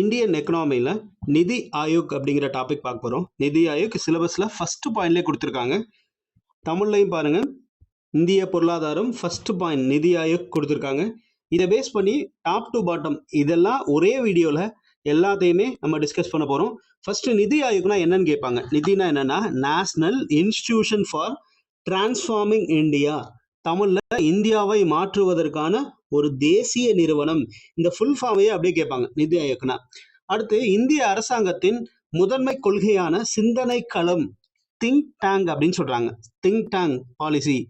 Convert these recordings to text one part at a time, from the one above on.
Indian எக்கனாமியில் நிதி ஆயோக் அப்படிங்கிற topic பார்க்க போகிறோம் நிதி ஆயோக் சிலபஸில் ஃபஸ்ட்டு பாயிண்ட்லேயே கொடுத்துருக்காங்க. தமிழ்லையும் பாருங்கள் இந்திய பொருளாதாரம் ஃபஸ்ட்டு பாயிண்ட் நிதி ஆயோக் கொடுத்துருக்காங்க. இதை பேஸ் பண்ணி டாப் டு பாட்டம் இதெல்லாம் ஒரே வீடியோவில் எல்லாத்தையுமே நம்ம டிஸ்கஸ் பண்ண போகிறோம் ஃபர்ஸ்ட் நிதி ஆயோக்னா என்னன்னு கேட்பாங்க. நிதினா என்னன்னா national institution for transforming India தமிழில் இந்தியாவை மாற்றுவதற்கான ஒரு தேசிய நிறுவனம். இந்த ஃபுல் ஃபார்மையே அப்படியே கேட்பாங்க நிதி ஆயோக்னா. அடுத்து இந்திய அரசாங்கத்தின் முதன்மை கொள்கையான சிந்தனை களம் திங்க் டேங் அப்படின்னு சொல்றாங்க. திங்க் டேங் பாலிசி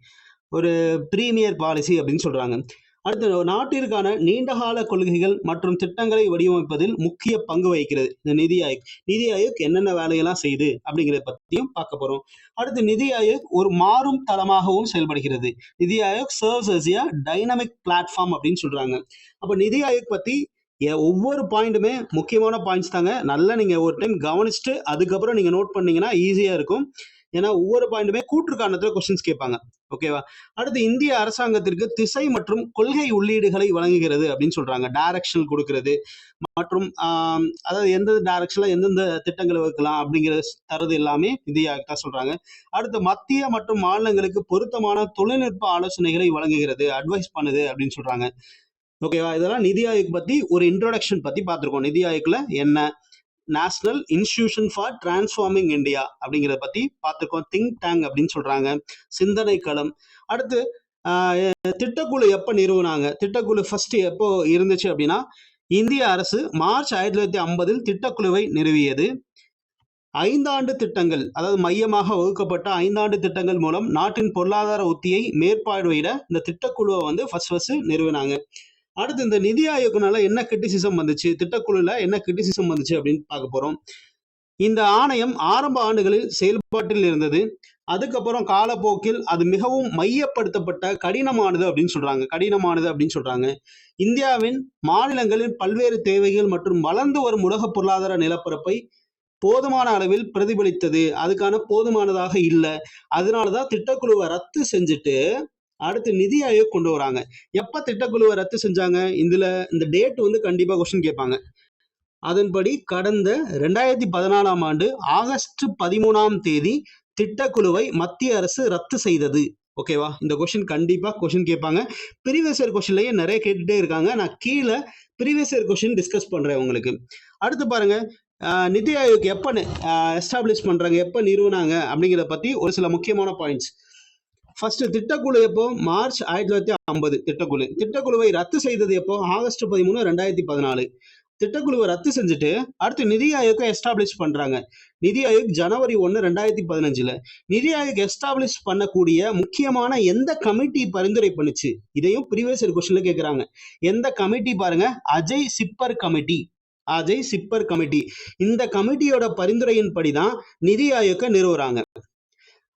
ஒரு ப்ரீமியர் பாலிசி அப்படின்னு சொல்றாங்க. அடுத்து நாட்டிற்கான நீண்டகால கொள்கைகள் மற்றும் திட்டங்களை வடிவமைப்பதில் முக்கிய பங்கு வகிக்கிறது. இந்த நிதி ஆயோக் நிதி ஆயோக் என்னென்ன வேலையெல்லாம் செய்யுது அப்படிங்கிறத பற்றியும் பார்க்க போகிறோம் அடுத்து நிதி ஆயோக் ஒரு மாறும் தளமாகவும் செயல்படுகிறது. NITI Aayog serves as dynamic platform அப்படின்னு சொல்றாங்க. அப்போ நிதி ஆயோக் பற்றி ஒவ்வொரு பாயிண்ட்டுமே முக்கியமான பாயிண்ட்ஸ் தாங்க. நல்லா நீங்கள் ஒரு டைம் கவனிச்சுட்டு அதுக்கப்புறம் நீங்கள் நோட் பண்ணீங்கன்னா ஈஸியாக இருக்கும். ஏன்னா ஒவ்வொரு பாயிண்ட்டுமே கூற்றுக்காரணத்தில் கொஸ்டின்ஸ் கேட்பாங்க. ஓகேவா அடுத்து இந்திய அரசாங்கத்திற்கு திசை மற்றும் கொள்கை உள்ளீடுகளை வழங்குகிறது அப்படின்னு சொல்றாங்க. டைரக்ஷன் கொடுக்கிறது மற்றும் அதாவது எந்தெந்த டைரக்ஷன்ல எந்தெந்த திட்டங்களை வைக்கலாம் அப்படிங்கிற தரது எல்லாமே நிதி தான் சொல்றாங்க. அடுத்து மத்திய மற்றும் மாநிலங்களுக்கு பொருத்தமான தொழில்நுட்ப ஆலோசனைகளை வழங்குகிறது அட்வைஸ் பண்ணுது அப்படின்னு சொல்றாங்க. ஓகேவா இதெல்லாம் நிதி ஆயோக் பத்தி ஒரு இன்ட்ரோடக்ஷன் பத்தி பார்த்துருக்கோம். நிதி ஆயோக்ல என்ன national institution for transforming India அப்படிங்கிறத பற்றி பார்த்துருக்கோம். திங்க் டேங்க் அப்படின்னு சொல்கிறாங்க சிந்தனை களம் அடுத்து ஆஹ், திட்டக்குழு எப்போ நிறுவனாங்க? திட்டக்குழு ஃபர்ஸ்ட் எப்போ இருந்துச்சு அப்படின்னா இந்திய அரசு மார்ச் ஆயிரத்தி தொள்ளாயிரத்தி ஐம்பதில் திட்டக்குழுவை நிறுவியது. ஐந்தாண்டு திட்டங்கள் அதாவது மையமாக வகுக்கப்பட்ட ஐந்தாண்டு திட்டங்கள் மூலம் நாட்டின் பொருளாதார உத்தியை மேற்பார்வையிட இந்த திட்டக்குழுவை வந்து ஃபர்ஸ்ட் ஃபர்ஸ்ட் நிறுவினாங்க. அடுத்து இந்த நிதி ஆயோக்குனால என்ன கிரிட்டிசிசம் வந்துச்சு? திட்டக்குழுல என்ன கிரிட்டிசிசம் வந்துச்சு அப்படின்னு பார்க்க போறோம். இந்த ஆணையம் ஆரம்ப ஆண்டுகளில் செயல்பாட்டில் இருந்தது. அதுக்கப்புறம் காலப்போக்கில் அது மிகவும் மையப்படுத்தப்பட்ட கடினமானது அப்படின்னு சொல்றாங்க. கடினமானது அப்படின்னு சொல்றாங்க. இந்தியாவின் மாநிலங்களின் பல்வேறு தேவைகள் மற்றும் வளர்ந்து வரும் உலக பொருளாதார நிலப்பரப்பை போதுமான அளவில் பிரதிபலித்தது. அதுக்கான போதுமானதாக இல்லை. அதனாலதான் திட்டக்குழுவை ரத்து செஞ்சுட்டு அடுத்து நிதி ஆயோக் கொண்டு வராங்க. எப்ப திட்டக்குழுவை ரத்து செஞ்சாங்க? இதுல இந்த டேட் வந்து கண்டிப்பா கொஸ்டின் கேட்பாங்க. அதன்படி கடந்த ரெண்டாயிரத்தி பதினாலாம் ஆண்டு ஆகஸ்ட் பதிமூணாம் தேதி திட்டக்குழுவை மத்திய அரசு ரத்து செய்தது. ஓகேவா இந்த கொஸ்டின் கண்டிப்பா கொஸ்டின் கேட்பாங்க. ப்ரீவியஸ் இயர் கொஸ்டின்லயே நிறைய கேட்டுட்டே இருக்காங்க. நான் கீழே ப்ரீவியஸ் இயர் கொஸ்டின் டிஸ்கஸ் பண்றேன் உங்களுக்கு. அடுத்து பாருங்க. நிதி ஆயோக் எப்போ எஸ்டாப்ளிஷ் பண்றாங்க? எப்போ நிறுவனாங்க? அப்படிங்கிறத பத்தி ஒரு சில முக்கியமான பாயிண்ட்ஸ் ஃபர்ஸ்ட் திட்டக்குழு எப்போ? மார்ச் ஆயிரத்தி தொள்ளாயிரத்தி ஐம்பது திட்டக்குழு. திட்டக்குழுவை ரத்து செய்தது எப்போ? ஆகஸ்ட் பதிமூணு ரெண்டாயிரத்தி பதினாலு. திட்டக்குழுவை ரத்து செஞ்சுட்டு அடுத்து நிதி ஆயோக்கை எஸ்டாப்ளிஷ் பண்றாங்க. நிதி ஆயோக் ஜனவரி ஒன்று ரெண்டாயிரத்தி பதினஞ்சுல. நிதி ஆயோக் எஸ்டாப்ளிஷ் பண்ணக்கூடிய முக்கியமான எந்த கமிட்டி பரிந்துரை பண்ணுச்சு? இதையும் ப்ரீவியஸ் இயர் கொஸ்டின்ல கேட்குறாங்க எந்த கமிட்டி பாருங்க? அஜய் சிப்பர் கமிட்டி அஜய் சிப்பர் கமிட்டி இந்த கமிட்டியோட பரிந்துரையின்படி தான் நிதி ஆயோக்கை நிறுவுறாங்க.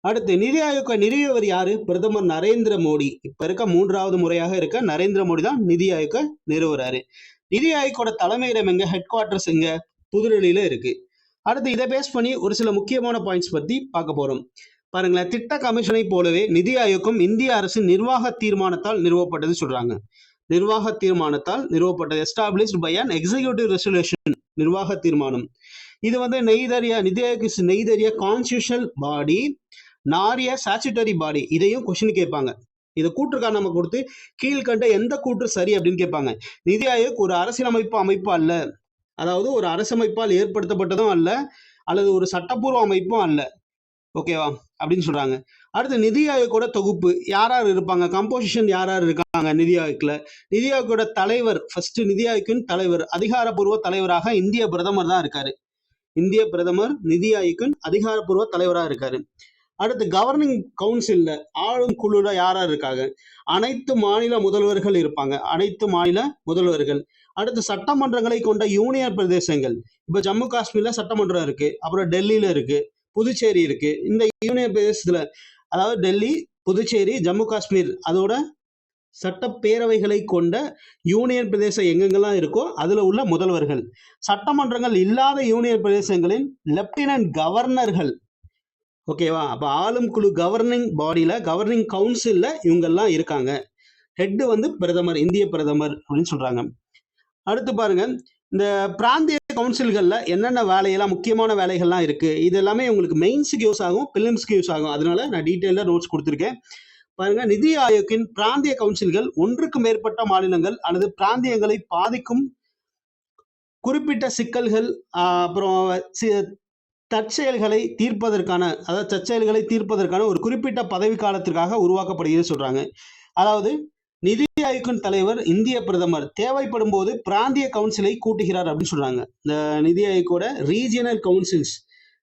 அடுத்து நிதி ஆயோக்க நிறுவியவர் யாரு? பிரதமர் நரேந்திர மோடி. இப்ப இருக்க மூன்றாவது முறையாக இருக்க நரேந்திர மோடி தான் நிதி ஆயோக்கை நிறுவுறாரு. நிதி ஆயோக்கோட தலைமையிடம் எங்க? ஹெட் குவார்டர்ஸ் எங்க? புதுடெல்லியில இருக்கு. அடுத்து இதை பேஸ் பண்ணி ஒரு சில முக்கியமான பாயிண்ட்ஸ் பத்தி பார்க்க போறோம். பாருங்களேன் திட்ட கமிஷனை போலவே நிதி ஆயோக்கம் இந்திய அரசின் நிர்வாக தீர்மானத்தால் நிறுவப்பட்டது சொல்றாங்க. நிர்வாக தீர்மானத்தால் நிறுவப்பட்டது. Established by an executive resolution நிர்வாக தீர்மானம். இது வந்து neither a NITI Aayog is neither a constitutional body nor a statutory body இதையும் கொஸ்டின் கேட்பாங்க. இதை கூற்றுக்கா நம்ம கொடுத்து கீழ்கண்ட எந்த கூற்று சரி அப்படின்னு கேட்பாங்க. நிதி ஆயோக் ஒரு அரசியலமைப்பு அமைப்பு அல்ல. அதாவது ஒரு அரசமைப்பால் ஏற்படுத்தப்பட்டதும் அல்ல அல்லது ஒரு சட்டப்பூர்வ அமைப்பும் அல்ல. ஓகேவா அப்படின்னு சொல்றாங்க. அடுத்து நிதி ஆயோக்கோட தொகுப்பு. யார் யார் இருப்பாங்க? கம்போசிஷன் யார் யார் இருக்காங்க நிதி ஆயோக்கில் நிதி ஆயோக்கோட தலைவர் ஃபர்ஸ்ட் நிதி ஆயோக்கின் தலைவர் அதிகாரப்பூர்வ தலைவராக இந்திய பிரதமர் தான் இருக்காரு. இந்திய பிரதமர் நிதி ஆயோக்கின் அதிகாரப்பூர்வ தலைவராக இருக்காரு. அடுத்து கவர்னிங் கவுன்சில்ல ஆளும் குழுல யார் யார் இருக்காங்க? அனைத்து மாநில முதல்வர்கள் இருப்பாங்க. அனைத்து மாநில முதல்வர்கள். அடுத்து சட்டமன்றங்களை கொண்ட யூனியன் பிரதேசங்கள். இப்ப ஜம்மு காஷ்மீர்ல சட்டமன்றம் இருக்கு. அப்புறம் டெல்லியில இருக்கு. புதுச்சேரி இருக்கு. இந்த யூனியன் பிரதேசத்துல அதாவது டெல்லி புதுச்சேரி ஜம்மு காஷ்மீர் அதோட சட்டப்பேரவைகளை கொண்ட யூனியன் பிரதேசம் எங்கெங்கெல்லாம் இருக்கோ அதுல உள்ள முதல்வர்கள். சட்டமன்றங்கள் இல்லாத யூனியன் பிரதேசங்களின் லெப்டினன்ட் கவர்னர்கள். ஓகேவா? அப்போ ஆளும் குழு கவர்னிங் பாடியில் கவர்னிங் கவுன்சிலில் இவங்கெல்லாம் இருக்காங்க. ஹெட்டு வந்து பிரதமர் இந்திய பிரதமர் அப்படின்னு சொல்கிறாங்க அடுத்து பாருங்க. இந்த பிராந்திய கவுன்சில்களில் என்னென்ன வேலையெல்லாம் முக்கியமான வேலைகள்லாம் இருக்குது இது எல்லாமே உங்களுக்கு மெயின்ஸுக்கு யூஸ் ஆகும் பிலிம்ஸ்க்கு யூஸ் ஆகும். அதனால நான் டீட்டெயிலாக நோட்ஸ் கொடுத்துருக்கேன். பாருங்க. நிதி ஆயோக்கின் பிராந்திய கவுன்சில்கள் ஒன்றுக்கு மேற்பட்ட மாநிலங்கள் அல்லது பிராந்தியங்களை பாதிக்கும் குறிப்பிட்ட சிக்கல்கள் அப்புறம் தற்செயல்களை தீர்ப்பதற்கான அதாவது தற்செயல்களை தீர்ப்பதற்கான ஒரு குறிப்பிட்ட பதவி காலத்திற்காக உருவாக்கப்படுகிறது சொல்றாங்க. அதாவது நிதி ஆயோக்கின் தலைவர் இந்திய பிரதமர் தேவைப்படும் போது பிராந்திய கவுன்சிலை கூட்டுகிறார் அப்படின்னு சொல்றாங்க. இந்த நிதி ஆயோக்கோட ரீஜியனல் கவுன்சில்ஸ்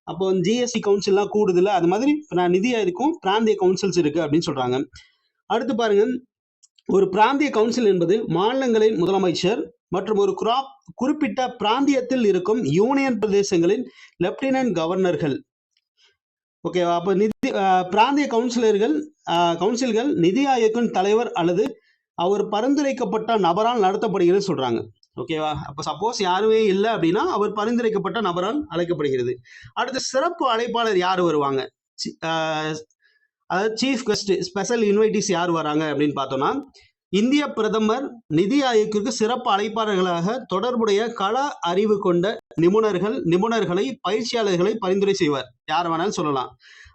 அப்போ ஜிஎஸ்டி கவுன்சில்லாம் கூடுதில்ல அது மாதிரி பிர- நிதி ஆயோக்கும் பிராந்திய கவுன்சில்ஸ் இருக்கு அப்படின்னு சொல்றாங்க. அடுத்து பாருங்க ஒரு பிராந்திய கவுன்சில் என்பது மாநிலங்களின் முதலமைச்சர் மற்றும் ஒரு குராப் குறிப்பிட்ட பிராந்தியத்தில் இருக்கும் யூனியன் பிரதேசங்களின் லெப்டினன்ட் கவர்னர்கள் ஓகேவா அப்போ நிதி அஹ், பிராந்திய கவுன்சிலர்கள் அஹ், கவுன்சில்கள் நிதி ஆயோக்கின் தலைவர் அல்லது அவர் பரிந்துரைக்கப்பட்ட நபரால் நடத்தப்படுகிறது சொல்றாங்க. ஓகேவா அப்போ சப்போஸ் யாருமே இல்லை அப்படின்னா அவர் பரிந்துரைக்கப்பட்ட நபரால் அழைக்கப்படுகிறது. அடுத்து சிறப்பு அழைப்பாளர் யார் வருவாங்க? அதாவது சீஃப் கெஸ்ட் ஸ்பெஷல் இன்வைட்டிஸ் யார் வராங்க அப்படின்னு பார்த்தோம்னா இந்திய பிரதமர் நிதி ஆயோக்கிற்கு சிறப்பு அழைப்பாளர்களாக தொடர்புடைய கள அறிவு கொண்ட நிபுணர்கள் நிபுணர்களை பயிற்சியாளர்களை பரிந்துரை செய்வார். யார் வேணாலும் சொல்லலாம்.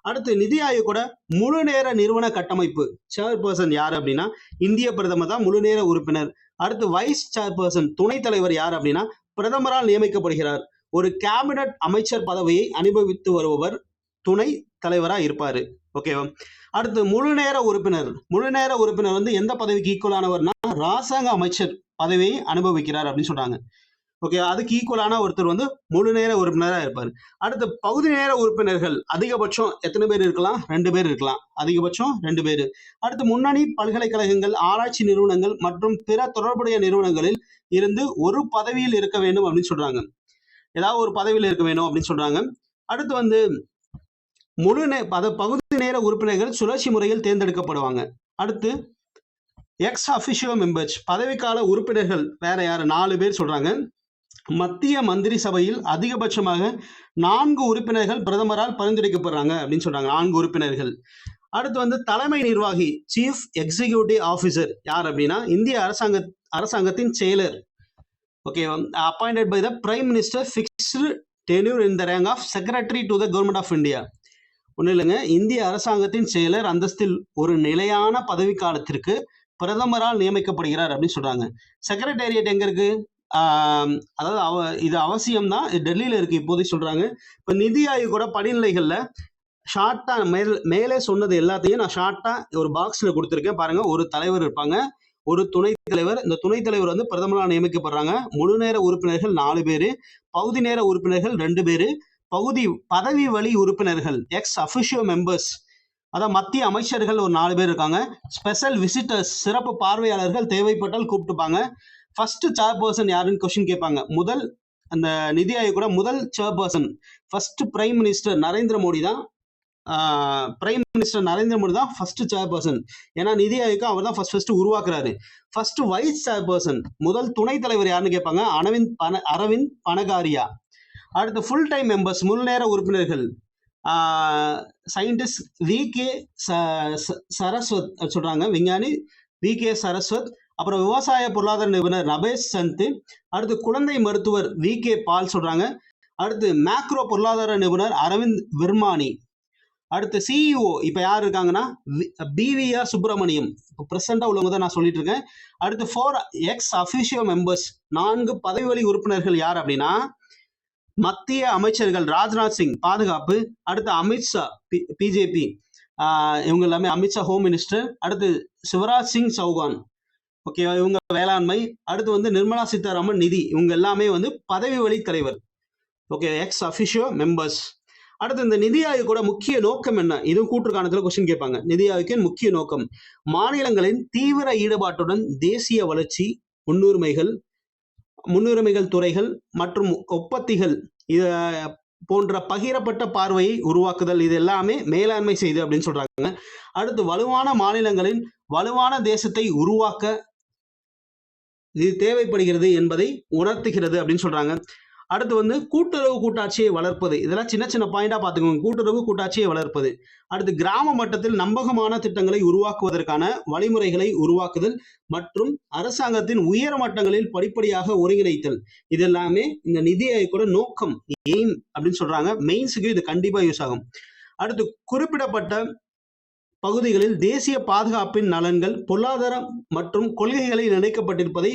அடுத்து நிதி ஆயோக்கோட முழு நேர நிறுவன கட்டமைப்பு. சேர்பர்சன் யார் அப்படின்னா இந்திய பிரதமர் தான் முழு நேர உறுப்பினர். அடுத்து வைஸ் சேர்பர்சன் துணைத் தலைவர் யார் அப்படின்னா பிரதமரால் நியமிக்கப்படுகிறார். ஒரு கேபினட் அமைச்சர் பதவியை அனுபவித்து வருபவர் துணை தலைவராக இருப்பார். ஓகேவா அடுத்து முழு நேர உறுப்பினர். முழு நேர உறுப்பினர் வந்து எந்த பதவிக்கு ஈக்குவலானவர்னா ராசாங்க அமைச்சர் பதவியை அனுபவிக்கிறார் அப்படின்னு சொல்றாங்க. ஓகே அதுக்கு ஈக்குவலான ஒருத்தர் வந்து முழு நேர உறுப்பினராக இருப்பார். அடுத்து பகுதி நேர உறுப்பினர்கள் அதிகபட்சம் எத்தனை பேர் இருக்கலாம்? ரெண்டு பேர் இருக்கலாம். அதிகபட்சம் ரெண்டு பேர். அடுத்து முன்னணி பல்கலைக்கழகங்கள் ஆராய்ச்சி நிறுவனங்கள் மற்றும் பிற தொடர்புடைய நிறுவனங்களில் இருந்து ஒரு பதவியில் இருக்க வேண்டும் அப்படின்னு சொல்றாங்க. ஏதாவது ஒரு பதவியில் இருக்க வேணும் அப்படின்னு சொல்றாங்க. அடுத்து வந்து முழு நே பகுதி நேர உறுப்பினர்கள் சுழற்சி முறையில் தேர்ந்தெடுக்கப்படுவாங்க. அடுத்து எக்ஸ் அபிஷியோ மெம்பர்ஸ் பதவிக்கால உறுப்பினர்கள் வேற யார்? நாலு பேர் சொல்றாங்க. மத்திய மந்திரி சபையில் அதிகபட்சமாக நான்கு உறுப்பினர்கள் பிரதமரால் பரிந்துரைக்கப்படுறாங்க அப்படின்னு சொல்றாங்க நான்கு உறுப்பினர்கள். அடுத்து வந்து தலைமை நிர்வாகி சீஃப் எக்ஸிகியூட்டிவ் ஆஃபீஸர் யார் அப்படின்னா இந்திய அரசாங்க அரசாங்கத்தின் செயலர். Okay appointed by the prime minister fixed tenure in the rank of secretary to the government of India ஒன்றும் இல்லைங்க. இந்திய அரசாங்கத்தின் செயலர் அந்தஸ்தில் ஒரு நிலையான பதவி காலத்திற்கு பிரதமரால் நியமிக்கப்படுகிறார் அப்படின்னு சொல்றாங்க. செக்ரட்டேரியட் எங்க இருக்கு? அதாவது அவ இது அவசியம் தான் டெல்லியில இருக்கு இப்போதைக்கு சொல்றாங்க. இப்போ நிதி ஆயோகோட படிநிலைகள்ல ஷார்ட்டா மேல் மேலே சொன்னது எல்லாத்தையும் நான் ஷார்ட்டா ஒரு பாக்ஸ்ல கொடுத்துருக்கேன். பாருங்க ஒரு தலைவர் இருப்பாங்க. ஒரு துணைத் தலைவர். இந்த துணைத் தலைவர் வந்து பிரதமரால் நியமிக்கப்படுறாங்க. முழு நேர உறுப்பினர்கள் நாலு பேரு. பகுதி நேர உறுப்பினர்கள் ரெண்டு பேரு. பகுதி பதவி வழி உறுப்பினர்கள் எக்ஸ் அபிஷியோ மெம்பர்ஸ் அதான் மத்திய அமைச்சர்கள் ஒரு நாலு பேர் இருக்காங்க. ஸ்பெஷல் விசிட்டர்ஸ் சிறப்பு பார்வையாளர்கள் தேவைப்பட்டால் கூப்பிட்டுப்பாங்க. ஃபர்ஸ்ட் சேர்பர்சன் யாருன்னு கொஸ்டின் கேட்பாங்க. முதல் அந்த நிதி ஆயோகோட முதல் chairperson first prime minister Narendra Modi தான். பிரைம் மினிஸ்டர் நரேந்திர மோடி தான் ஃபர்ஸ்ட் சேர்பர்சன் ஏன்னா நிதி ஆயோக் அவர் தான் ஃபர்ஸ்ட் ஃபர்ஸ்ட் உருவாக்குறாரு. ஃபர்ஸ்ட் வைஸ் சேர்பர்சன் முதல் துணைத் தலைவர் யாருன்னு கேட்பாங்க. அரவிந்த் பன அரவிந்த் பனகாரியா. அடுத்து ஃபுல் டைம் மெம்பர்ஸ் முழு நேர உறுப்பினர்கள் சயின்டிஸ்ட் வி கே சரஸ்வத் சொல்றாங்க விஞ்ஞானி வி கே சரஸ்வத். அப்புறம் விவசாய பொருளாதார நிபுணர் நபேஷ் சந்த். அடுத்து குழந்தை மருத்துவர் வி கே பால் சொல்றாங்க. அடுத்து மேக்ரோ பொருளாதார நிபுணர் அரவிந்த் விர்மானி. அடுத்து சிஇஓ இப்போ யார் இருக்காங்கன்னா பிவிஆர் சுப்பிரமணியம். இப்போ ப்ரெசெண்டாக உள்ளவங்க தான் நான் சொல்லிட்டு இருக்கேன். அடுத்து ஃபோர் எக்ஸ் அஃபிஷியோ மெம்பர்ஸ் நான்கு பதவி வழி உறுப்பினர்கள் யார் அப்படின்னா மத்திய அமைச்சர்கள் ராஜ்நாத் சிங் பாதுகாப்பு அடுத்து அமித்ஷா பிஜேபி. இவங்க எல்லாமே அமித்ஷா ஹோம் மினிஸ்டர் அடுத்து சிவராஜ் சிங் சௌகான். ஓகேவா இவங்க வேளாண்மை. அடுத்து வந்து நிர்மலா சீதாராமன் நிதி. இவங்க எல்லாமே வந்து பதவி வழி தலைவர். ஓகே எக்ஸ் அஃபிஷியோ மெம்பர்ஸ் அடுத்து இந்த நிதி ஆயோக்கோட முக்கிய நோக்கம் என்ன? இதுவும் கூற்றுக்காணத்தில் கொஸ்டின் கேட்பாங்க. நிதி ஆயோக்கின் முக்கிய நோக்கம் மாநிலங்களின் தீவிர ஈடுபாட்டுடன் தேசிய வளர்ச்சி முன்னுரிமைகள் முன்னுரிமைகள் துறைகள் மற்றும் ஒப்பத்திகள் இத போன்ற பகிரப்பட்ட பார்வையை உருவாக்குதல் இது எல்லாமே மேலாண்மை செய்து அப்படின்னு சொல்றாங்க. அடுத்து வலுவான மாநிலங்களின் வலுவான தேசத்தை உருவாக்க இது தேவைப்படுகிறது என்பதை உணர்த்துகிறது அப்படின்னு சொல்றாங்க. அடுத்து வந்து கூட்டுறவு கூட்டாட்சியை வளர்ப்பது. இதெல்லாம் சின்ன சின்ன பாயிண்டா பார்த்துக்கோங்க. கூட்டுறவு கூட்டாட்சியை வளர்ப்பது. அடுத்து கிராம மட்டத்தில் நம்பகமான திட்டங்களை உருவாக்குவதற்கான வழிமுறைகளை உருவாக்குதல் மற்றும் அரசாங்கத்தின் உயர் மட்டங்களில் படிப்படியாக ஒருங்கிணைத்தல். இது எல்லாமே இந்த நிதி ஆயோக்கோட நோக்கம் எய்ம் அப்படின்னு சொல்றாங்க. மெயின்ஸுக்கு இது கண்டிப்பா யூஸ் ஆகும். அடுத்து குறிப்பிடப்பட்ட பகுதிகளில் தேசிய பாதுகாப்பின் நலன்கள் பொருளாதாரம் மற்றும் கொள்கைகளில் இணைக்கப்பட்டிருப்பதை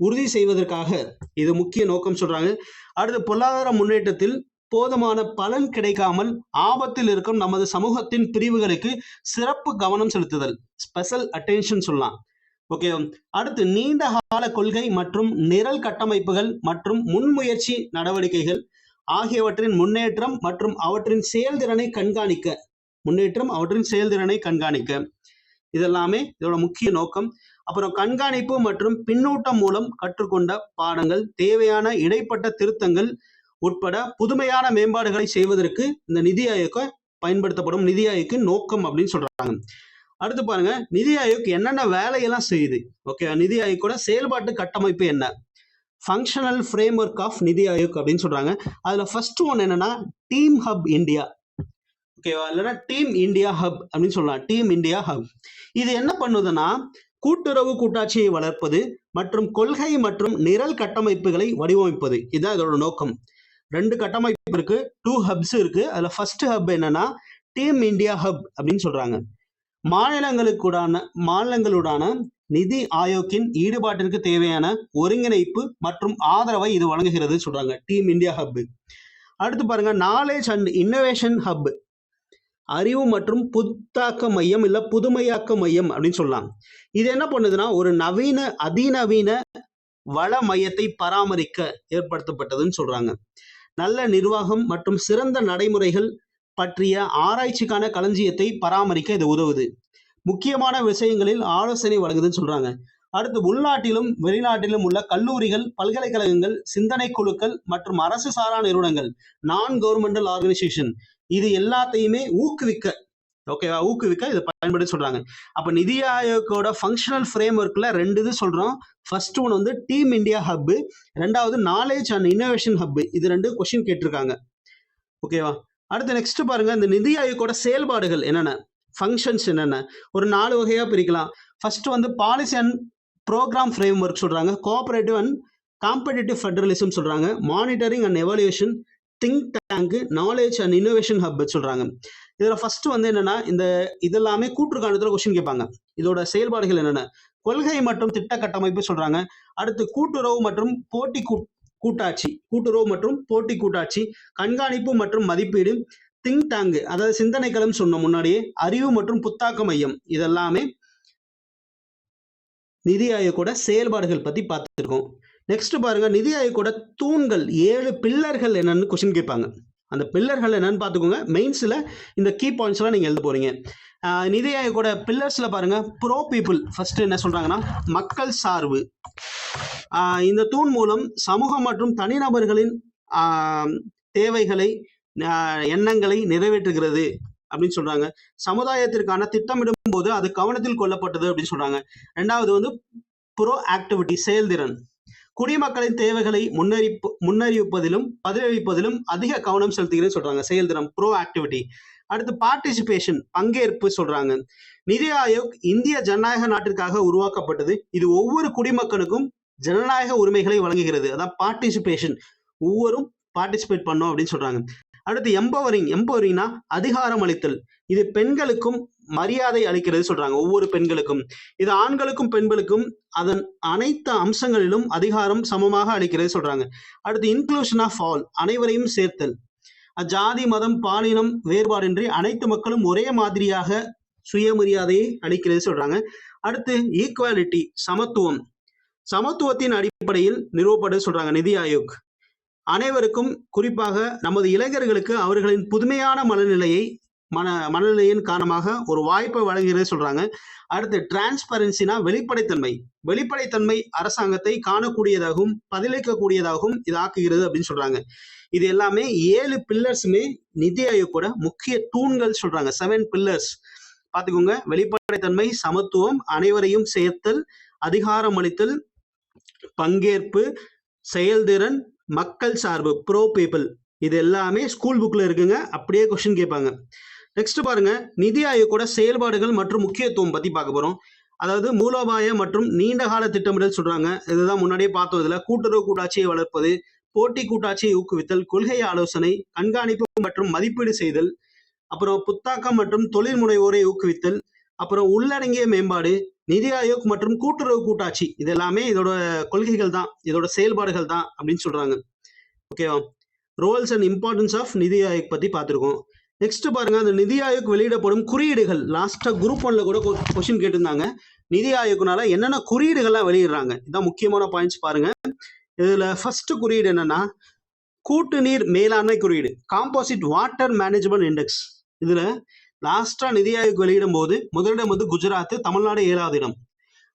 உறுதி செய்வதற்காக இது முக்கிய நோக்கம் சொல்றாங்க. அடுத்து பொருளாதார முன்னேற்றத்தில் போதுமான பலன் கிடைக்காமல் ஆபத்தில் இருக்கும் நமது சமூகத்தின் பிரிவுகளுக்கு சிறப்பு கவனம் செலுத்துதல் ஸ்பெஷல் அட்டென்ஷன் சொல்லலாம். ஓகே அடுத்து நீண்ட கால கொள்கை மற்றும் நிரல் கட்டமைப்புகள் மற்றும் முன்முயற்சி நடவடிக்கைகள் ஆகியவற்றின் முன்னேற்றம் மற்றும் அவற்றின் செயல்திறனை கண்காணிக்க முன்னேற்றம் அவற்றின் செயல்திறனை கண்காணிக்க. இதெல்லாமே இதோட முக்கிய நோக்கம். அப்புறம் கண்காணிப்பு மற்றும் பின்னூட்டம் மூலம் கற்றுக்கொண்ட பாடங்கள் தேவையான இடைப்பட்ட திருத்தங்கள் உட்பட புதுமையான மேம்பாடுகளை செய்வதற்கு இந்த நிதி ஆயோக பயன்படுத்தப்படும். நிதி ஆயோக்கு நோக்கம் அப்படின்னு சொல்றாங்க. அடுத்து பாருங்க நிதி ஆயோக் என்னென்ன வேலையெல்லாம் செய்யுது? ஓகே நிதி ஆயோக்கோட செயல்பாட்டு கட்டமைப்பு என்ன? ஃபங்க்ஷனல் ஃப்ரேம் ஒர்க் ஆஃப் நிதி ஆயோக் அப்படின்னு சொல்றாங்க. அதுல ஃபர்ஸ்ட் ஒன் என்னன்னா டீம் ஹப் இந்தியா ஓகேவா இல்லைன்னா டீம் இந்தியா ஹப் அப்படின்னு சொல்லலாம். டீம் இந்தியா ஹப் இது என்ன பண்ணுதுன்னா கூட்டுறவு கூட்டாட்சியை வளர்ப்பது மற்றும் கொள்கை மற்றும் நிரல் கட்டமைப்புகளை வடிவமைப்பது. இதுதான் இதோட நோக்கம். ரெண்டு கட்டமைப்பு இருக்கு. டூ ஹப்ஸ் இருக்கு. அதுல ஃபர்ஸ்ட் ஹப் என்னன்னா டீம் இந்தியா ஹப் அப்படின்னு சொல்றாங்க. மாநிலங்களுக்குடான மாநிலங்களுடான நிதி ஆயோக்கின் ஈடுபாட்டிற்கு தேவையான ஒருங்கிணைப்பு மற்றும் ஆதரவை இது வழங்குகிறது சொல்றாங்க. டீம் இந்தியா ஹப் அடுத்து பாருங்க நாலேஜ் அண்ட் இன்னோவேஷன் ஹப் அறிவு மற்றும் புத்தாக்க மையம் இல்ல புதுமையாக்க மையம் அப்படின்னு சொல்லலாம். இது என்ன பண்ணுதுன்னா ஒரு நவீன அதிநவீன வள மையத்தை பராமரிக்க ஏற்படுத்தப்பட்டதுன்னு சொல்றாங்க. நல்ல நிர்வாகம் மற்றும் சிறந்த நடைமுறைகள் பற்றிய ஆராய்ச்சிக்கான களஞ்சியத்தை பராமரிக்க இது உதவுது. முக்கியமான விஷயங்களில் ஆலோசனை வழங்குதுன்னு சொல்றாங்க. அடுத்து உள்நாட்டிலும் வெளிநாட்டிலும் உள்ள கல்லூரிகள் பல்கலைக்கழகங்கள் சிந்தனை குழுக்கள் மற்றும் அரசு சாரா நிறுவனங்கள் நான் கவர்மெண்டல் ஆர்கனைசேஷன் இது எல்லாத்தையுமே ஊக்குவிக்க ஓகேவா ஊக்குவிக்க இதை பயன்படுத்தி சொல்றாங்க. அப்ப நிதி ஆயோக்கோட ஃபங்க்ஷனல் ஃப்ரேம் ஒர்க்ல ரெண்டு இது சொல்றோம். ஃபர்ஸ்ட் ஒன் வந்து டீம் இந்தியா ஹப் ரெண்டாவது நாலேஜ் அண்ட் இன்னோவேஷன் ஹப் இது ரெண்டு கொஸ்டின் கேட்டிருக்காங்க. ஓகேவா அடுத்து நெக்ஸ்ட் பாருங்க இந்த நிதி ஆயோக்கோட செயல்பாடுகள் என்னென்ன? ஃபங்க்ஷன்ஸ் என்னென்ன? ஒரு நாலு வகையா பிரிக்கலாம். ஃபர்ஸ்ட் வந்து policy and programme framework சொல்றாங்க. கோஆபரேட்டிவ் அண்ட் காம்படிட்டிவ் ஃபெடரலிசம் சொல்றாங்க. Monitoring and evaluation think tank knowledge and innovation hub சொல்றாங்க. இதுல ஃபர்ஸ்ட் வந்து என்னன்னா இந்த இதெல்லாமே கூற்றுக்காணத்துல கொஸ்டின் கேட்பாங்க. இதோட செயல்பாடுகள் என்னென்ன? கொள்கை மற்றும் திட்ட கட்டமைப்பு சொல்றாங்க. அடுத்து கூட்டுறவு மற்றும் போட்டி கூ- கூட்டாட்சி கூட்டுறவு மற்றும் போட்டி கூட்டாட்சி கண்காணிப்பு மற்றும் மதிப்பீடு திங்க் டேங்கு அதாவது சிந்தனைக்களம் சொன்ன முன்னாடியே அறிவு மற்றும் புத்தாக்க மையம் இதெல்லாமே நிதி ஆயோகோட செயல்பாடுகள் பத்தி பார்த்துருக்கோம். நெக்ஸ்ட் பாருங்க நிதி ஆயோக்கோட தூண்கள் ஏழு பில்லர்கள் என்னன்னு கொஸ்டின் கேட்பாங்க. அந்த பில்லர்கள் என்னன்னு பார்த்துக்கோங்க. மெயின்ஸில் இந்த கீ பாயிண்ட்ஸ்லாம் நீங்கள் எழுத போகிறீங்க நிதி ஆயோக்கோட பில்லர்ஸில் பாருங்கள் ப்ரோ பீப்புள் ஃபர்ஸ்ட் என்ன சொல்கிறாங்கன்னா மக்கள் சார்பு. இந்த தூண் மூலம் சமூகம் மற்றும் தனிநபர்களின் தேவைகளை எண்ணங்களை நிறைவேற்றுகிறது அப்படின்னு சொல்றாங்க. சமுதாயத்திற்கான திட்டமிடும் போது அது கவனத்தில் கொள்ளப்பட்டது அப்படின்னு சொல்றாங்க. ரெண்டாவது வந்து ப்ரோ ஆக்டிவிட்டி செயல்திறன். குடிமக்களின் தேவைகளை முன்னறிப்பு முன்னறிவிப்பதிலும் பதிலளிப்பதிலும் அதிக கவனம் செலுத்துகிறது சொல்றாங்க. செயல்திறம் ப்ரோ ஆக்டிவிட்டி அடுத்து பார்ட்டிசிபேஷன் பங்கேற்பு சொல்றாங்க. நிதி ஆயோக் இந்திய ஜனநாயக நாட்டிற்காக உருவாக்கப்பட்டது. இது ஒவ்வொரு குடிமக்களுக்கும் ஜனநாயக உரிமைகளை வழங்குகிறது. அதான் பார்ட்டிசிபேஷன் ஒவ்வொரும் பார்ட்டிசிபேட் பண்ணோம் அப்படின்னு சொல்றாங்க. அடுத்து எம்பவரிங் எம்பவரிங்னா அதிகாரம் அளித்தல். இது பெண்களுக்கும் மரியாதை அளிக்கிறது சொல்றாங்க ஒவ்வொரு பெண்களுக்கும். இது ஆண்களுக்கும் பெண்களுக்கும் அதன் அனைத்து அம்சங்களிலும் அதிகாரம் சமமாக அளிக்கிறது சொல்றாங்க. அடுத்து இன்க்ளூஷன் ஆஃப் ஆல் அனைவரையும் சேர்த்தல். ஜாதி மதம் பாலினம் வேறுபாடின்றி அனைத்து மக்களும் ஒரே மாதிரியாக சுயமரியாதையை அளிக்கிறது சொல்றாங்க. அடுத்து ஈக்குவாலிட்டி சமத்துவம். சமத்துவத்தின் அடிப்படையில் நிறுவப்படுது சொல்றாங்க நிதி ஆயோக். அனைவருக்கும் குறிப்பாக நமது இளைஞர்களுக்கு அவர்களின் புதுமையான மனநிலையை மன மனநிலையின் காரணமாக ஒரு வாய்ப்பை வழங்குகிறது சொல்றாங்க. அடுத்து டிரான்ஸ்பரன்சினா வெளிப்படைத்தன்மை. வெளிப்படைத்தன்மை அரசாங்கத்தை காணக்கூடியதாகவும் பதிலளிக்கக்கூடியதாகவும் இது ஆக்குகிறது அப்படின்னு சொல்றாங்க. இது எல்லாமே ஏழு பில்லர்ஸுமே நிதி ஆயோக்கோட முக்கிய தூண்கள் சொல்றாங்க. செவன் பில்லர்ஸ் பாத்துக்கோங்க வெளிப்படைத்தன்மை சமத்துவம் அனைவரையும் சேர்த்தல் அதிகாரம் அளித்தல் பங்கேற்பு செயல்திறன் மக்கள் சார்பு ப்ரோ பீப்புள் இது எல்லாமே ஸ்கூல் புக்கில் இருக்குங்க. அப்படியே கொஸ்டின் கேட்பாங்க. நெக்ஸ்ட் பாருங்க. நிதி ஆயோக்கோட செயல்பாடுகள் மற்றும் முக்கியத்துவம் பற்றி பார்க்க போகிறோம் அதாவது மூலோபாய மற்றும் நீண்ட கால திட்டமிடல் சொல்றாங்க. இதுதான் முன்னாடியே பார்த்தோம் கூட்டுறவு கூட்டாட்சியை வளர்ப்பது போட்டி கூட்டாட்சியை ஊக்குவித்தல் கொள்கை ஆலோசனை கண்காணிப்பு மற்றும் மதிப்பீடு செய்தல் அப்புறம் புத்தாக்கம் மற்றும் தொழில் முனைவோரை ஊக்குவித்தல் அப்புறம் உள்ளடங்கிய மேம்பாடு நிதி ஆயோக் மற்றும் கூட்டுறவு கூட்டாட்சி இது எல்லாமே இதோட கொள்கைகள் தான் இதோட செயல்பாடுகள் தான் அப்படின்னு சொல்றாங்க. ஓகேவா ரோல்ஸ் அண்ட் இம்பார்ட்டன்ஸ் ஆஃப் நிதி ஆயோக் பத்தி பார்த்துருக்கோம். நெக்ஸ்ட் பாருங்க அந்த நிதி ஆயோக் வெளியிடப்படும் குறியீடுகள். லாஸ்டா குரூப் ஒன்ல கூட கொஸ்டின் கேட்டிருந்தாங்க. நிதி ஆயோக்னால என்னென்ன குறியீடுகள்லாம் வெளியிடுறாங்க? இதான் முக்கியமான பாயிண்ட்ஸ் பாருங்க. இதுல ஃபர்ஸ்ட் குறியீடு என்னன்னா கூட்டு நீர் மேலாண்மை குறியீடு. காம்போசிட் வாட்டர் மேனேஜ்மெண்ட் இண்டெக்ஸ் இதுல லாஸ்டா நிதி ஆயோக் வெளியிடும் போது முதலிடம் வந்து குஜராத் தமிழ்நாடு ஏழாவது இடம்.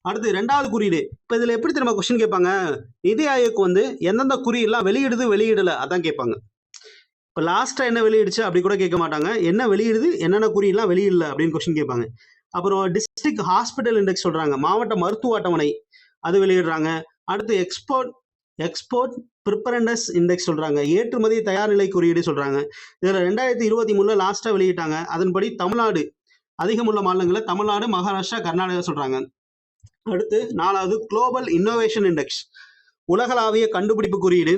அடுத்து ரெண்டாவது குறியீடு. இப்போ இதில் எப்படி திரும்ப கொஸ்டின் கேட்பாங்க? நிதி ஆயோக் வந்து எந்தெந்த குறியெல்லாம் வெளியிடுது வெளியிடல? அதான் கேட்பாங்க. இப்போ லாஸ்ட்டாக என்ன வெளியிடுச்சு? அப்படி கூட கேட்க மாட்டாங்க. என்ன வெளியிடுது என்னென்ன குறியெல்லாம் வெளியிடல? அப்படின்னு கொஸ்டின் கேட்பாங்க. அப்புறம் டிஸ்ட்ரிக்ட் ஹாஸ்பிட்டல் இண்டெக்ஸ் சொல்றாங்க. மாவட்ட மருத்துவ அட்டவணை அது வெளியிடுறாங்க. அடுத்து எக்ஸ்போர்ட் எக்ஸ்போர்ட் ப்ரிப்பரண்டஸ் இண்டெக்ஸ் சொல்கிறாங்க ஏற்றுமதி தயார் நிலை குறியீடு சொல்கிறாங்க இதில் ரெண்டாயிரத்தி இருபத்தி மூணில் லாஸ்ட்டாக வெளியிட்டாங்க. அதன்படி தமிழ்நாடு அதிகமுள்ள மாநிலங்களில் தமிழ்நாடு மகாராஷ்டிரா கர்நாடகா சொல்கிறாங்க அடுத்து நாலாவது குளோபல் இன்னோவேஷன் இண்டெக்ஸ் உலகளாவிய கண்டுபிடிப்பு குறியீடு.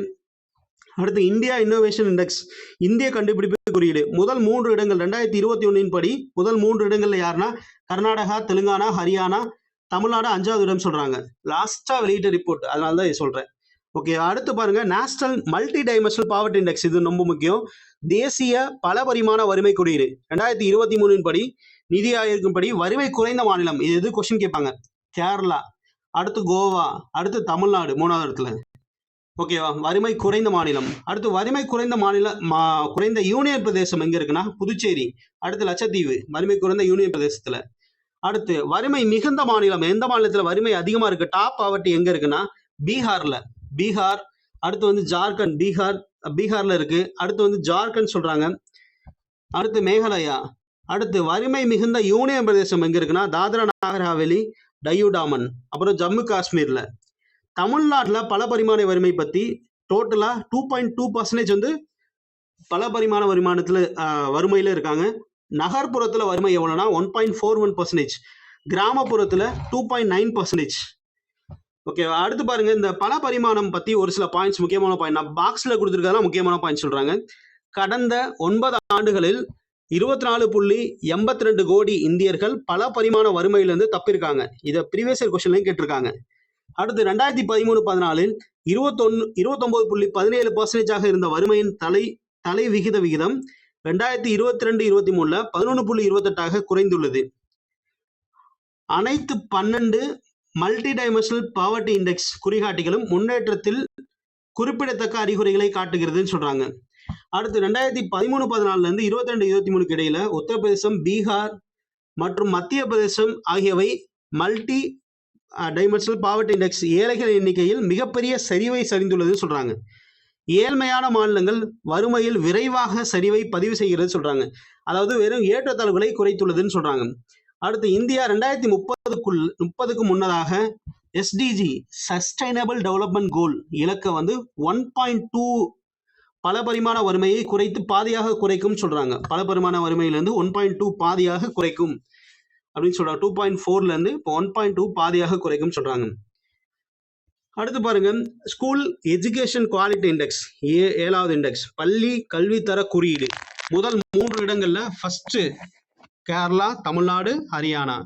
அடுத்து இந்தியா இன்னோவேஷன் இண்டெக்ஸ் இந்திய கண்டுபிடிப்பு குறியீடு. முதல் மூன்று இடங்கள் ரெண்டாயிரத்தி இருபத்தி ஒன்றின் படி முதல் மூன்று இடங்கள்ல யாருன்னா? கர்நாடகா தெலுங்கானா ஹரியானா தமிழ்நாடு அஞ்சாவது இடம் சொல்றாங்க. லாஸ்டா வெளியிட்ட ரிப்போர்ட் அதனால தான் இது சொல்றேன். ஓகே அடுத்து பாருங்க national multidimensional poverty index இது ரொம்ப முக்கியம். தேசிய பல பரிமாண வறுமை குடியீடு ரெண்டாயிரத்தி இருபத்தி மூணின் படி நிதி ஆயோக்கின் படி வறுமை குறைந்த மாநிலம். இது எது கொஸ்டின் கேட்பாங்க? கேரளா. அடுத்து கோவா. அடுத்து தமிழ்நாடு மூணாவது இடத்துல. ஓகேவா வறுமை குறைந்த மாநிலம். அடுத்து வறுமை குறைந்த மாநில மா குறைந்த யூனியன் பிரதேசம் எங்க இருக்குன்னா புதுச்சேரி. அடுத்து லட்சத்தீவு. வறுமை குறைந்த யூனியன் பிரதேசத்துல. அடுத்து வறுமை மிகுந்த மாநிலம். எந்த மாநிலத்துல வறுமை அதிகமா இருக்கு? டாப் பாவர்ட்டி எங்க இருக்குன்னா பீகார்ல. பீகார் அடுத்து வந்து ஜார்க்கண்ட் பீகார் பீகார்ல இருக்கு. அடுத்து வந்து ஜார்க்கண்ட் சொல்றாங்க. அடுத்து மேகாலயா. அடுத்து வறுமை மிகுந்த யூனியன் பிரதேசம் எங்க இருக்குன்னா தாத்ரா நாகர் ஹாவேலி டையூடாமன். அப்புறம் ஜம்மு காஷ்மீர்ல. தமிழ்நாட்டில் பல பரிமாண வறுமை பற்றி டோட்டலாக டூ பாயிண்ட் டூ பர்சன்டேஜ் வந்து பல பரிமாண வருமானத்துல வறுமையில் இருக்காங்க. நகர்ப்புறத்தில் வறுமை எவ்வளோனா one point four one percentage கிராமப்புறத்தில் two point nine percentage okay அடுத்து பாருங்க இந்த பல பரிமாணம் பற்றி ஒரு சில பாயிண்ட்ஸ் முக்கியமான பாயிண்ட் நான் பாக்ஸில் கொடுத்துருக்கதான் முக்கியமான பாயிண்ட் சொல்கிறாங்க கடந்த ஒன்பது ஆண்டுகளில் இருபத்தி நாலு புள்ளி எண்பத்தி ரெண்டு கோடி இந்தியர்கள் பல பரிமாண வறுமையிலேருந்து தப்பிருக்காங்க. இதை ப்ரீவியஸ் இயர் கொஸ்டின்லையும் கேட்டிருக்காங்க. அடுத்து ரெண்டாயிரத்தி பதிமூணு பதினாலில் இருபத்தொன்னு இருபத்தொன்பது புள்ளி பதினேழு பர்சன்டேஜாக இருந்த வறுமையின் தலை தலை விகித விகிதம் ரெண்டாயிரத்தி இருபத்தி ரெண்டு இருபத்தி மூணுல பதினொன்று புள்ளி இருபத்தெட்டாக குறைந்துள்ளது. அனைத்து பன்னெண்டு மல்டி டைமென்ஷனல் பாவர்ட்டி இண்டெக்ஸ் குறிகாட்டிகளும் முன்னேற்றத்தில் குறிப்பிடத்தக்க அறிகுறிகளை காட்டுகிறதுன்னு சொல்றாங்க. அடுத்து ரெண்டாயிரத்தி பதிமூணு பதினாலுல இருந்து இருபத்தி ரெண்டு இருபத்தி மூணுக்கு இடையில உத்தரப்பிரதேசம் பீகார் மற்றும் மத்திய பிரதேசம் ஆகியவை மல்டி டைமென்ஷனல் பாவர்ட்டி இண்டெக்ஸ் ஏழைகள் எண்ணிக்கையில் மிகப்பெரிய சரிவை சரிந்துள்ளதுன்னு சொல்றாங்க. ஏழ்மையான மாநிலங்கள் வறுமையில் விரைவாக சரிவை பதிவு செய்கிறது சொல்றாங்க. அதாவது வெறும் ஏற்றத்தாழ்வுகளை குறைத்துள்ளதுன்னு சொல்றாங்க. அடுத்து இந்தியா ரெண்டாயிரத்தி முப்பதுக்குள் முப்பதுக்கு முன்னதாக எஸ்டிஜி சஸ்டைனபிள் டெவலப்மெண்ட் கோல் இலக்கை வந்து ஒன் பாயிண்ட் டூ பல பரிமாண வறுமையை குறைத்து பாதியாக குறைக்கும் சொல்றாங்க. பல பரிமாண வறுமையிலிருந்து ஒன் பாயிண்ட் டூ பாதியாக குறைக்கும் அப்படின்னு சொல்றாங்க. டூ பாயிண்ட் ஃபோர்ல இருந்து இப்போ ஒன் பாயிண்ட் டூ பாதியாக குறைக்கும் சொல்றாங்க. அடுத்து பாருங்க. School education quality index A ஏழாவது இண்டெக்ஸ் பள்ளி கல்வித்தர குறியீடு. முதல் மூன்று இடங்கள்ல ஃபர்ஸ்ட் கேரளா தமிழ்நாடு ஹரியானா.